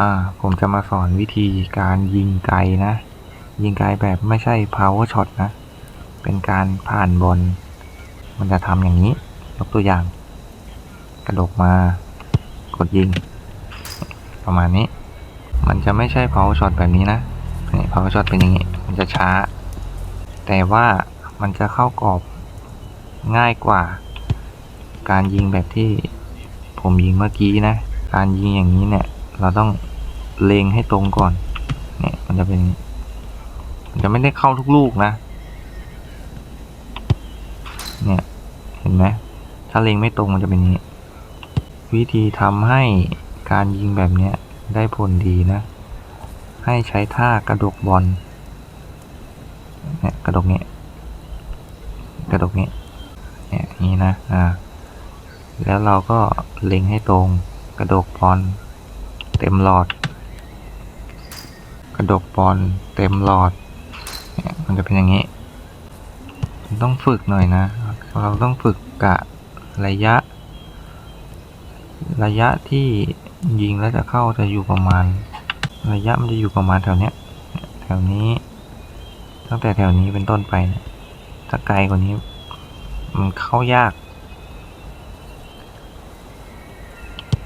อ่า ผมจะมาสอนวิธีการยิงไกลนะ ยิงไกลแบบไม่ใช่ power shot นะ เป็นการผ่านบอลมันจะทำอย่างนี้ ยกตัวอย่าง กระดกมากดยิง ประมาณนี้ มันจะไม่ใช่ power shot แบบนี้นะนี่ power shot เป็นอย่างนี้ มันจะช้า แต่ว่ามันจะเข้ากรอบง่ายกว่า การยิงแบบที่ผมยิงเมื่อกี้นะ การยิงอย่างนี้เนี่ย เราต้อง เลงให้ตรงก่อน เนี่ยมันจะเป็นมันจะไม่ได้เข้าทุกลูกนะ เนี่ยเห็นไหมถ้าเลงไม่ตรงมันจะเป็นนี้ วิธีทำให้การยิงแบบเนี้ยได้ผลดีนะ ให้ใช้ท่ากระดกบอลเนี่ยกระดกเนี้กระดกเนี้เนี่ยนี้นะอ่าแล้วเราก็เล็งให้ตรงกระดกบอลเต็มหลอด กระดกบอลเต็มหลอดเนี่ยมันจะเป็นอย่างนี้มันต้องฝึกหน่อยนะ เราต้องฝึกกะระยะ ระยะที่ยิงแล้วจะเข้าจะอยู่ประมาณ ระยะมันจะอยู่ประมาณแถวเนี้ยแถวนี้ตั้งแต่แถวนี้เป็นต้นไปเนี่ยถ้าไกลกว่านี้ มันเข้ายาก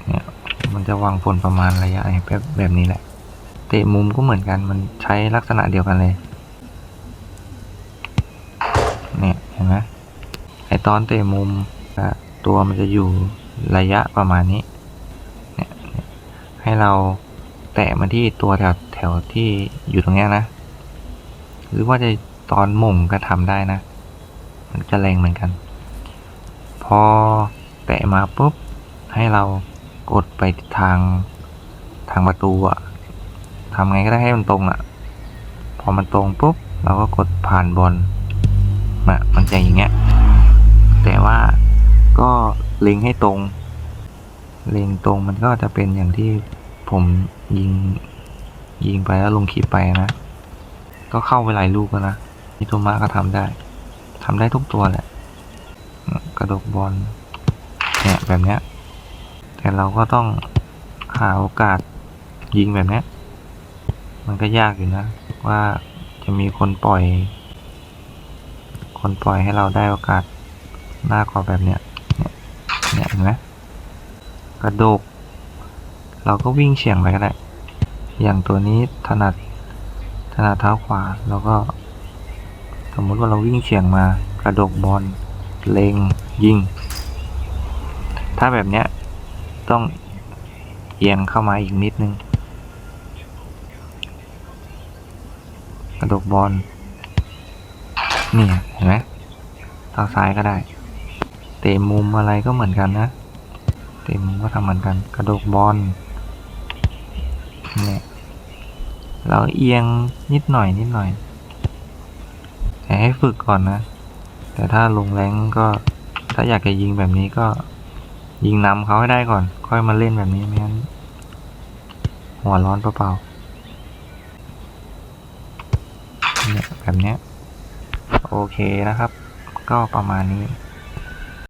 เนี่ย มันจะวางผลประมาณระยะแบบแบบนี้แหละ เตะมุมก็เหมือนกันมันใช้ลักษณะเดียวกันเลย เนี่ยเห็นไหมไอตอนเตะมุมตัวมันจะอยู่ระยะประมาณนี้เนี่ยให้เราแตะมาที่ตัวแถวแถวที่อยู่ตรงเนี้ยนะ หรือว่าจะตอนหม่งก็ทำได้นะ มันจะแรงเหมือนกัน พอแตะมาปุ๊บให้เรากดไปทางทางประตูอะ ทำไงก็ได้ให้มันตรงอะพอมันตรงปุ๊บ เราก็กดผ่านบอลมามันจะอย่างเงี้ย แต่ว่าก็เล็งให้ตรง เล็งตรงมันก็จะเป็นอย่างที่ผมยิง ยิงไปแล้วลงคลิปไปนะ ก็เข้าไปหลายลูกแล้วนะมิโตมะก็ทำได้ทำได้ทุกตัวแหละ กระดกบอลเนี่ยแบบเนี้ยแต่เราก็ต้องหาโอกาสยิงแบบเนี้ย มันก็ยากอยู่นะ ว่าจะมีคนปล่อย คนปล่อยให้เราได้โอกาสมากกว่าแบบเนี้ยเนี่ยเห็นไหมกระโดก เราก็วิ่งเฉียงไปก็ได้ อย่างตัวนี้ถนัดถนัดเท้าขวาเราก็ สมมุติว่าเราวิ่งเฉียงมากระโดกบอลเลงยิง ถ้าแบบเนี้ยต้องเอียงเข้ามาอีกนิดนึง กระดกบอลนี่เห็นไหมเท้าซ้ายก็ได้ เตะมุมอะไรก็เหมือนกันนะ เตะมุมก็ทำเหมือนกัน กระดกบอลเนี่ยเราเอียงนิดหน่อยนิดหน่อย แต่ให้ฝึกก่อนนะ แต่ถ้าลงแรงก็ถ้าอยากจะยิงแบบนี้ก็ยิงนำเขาให้ได้ก่อน ค่อยมาเล่นแบบนี้ไม่งั้นหัวร้อนเปล่าๆเนี่ย แบบเนี้ยโอเคนะครับ ก็ประมาณนี้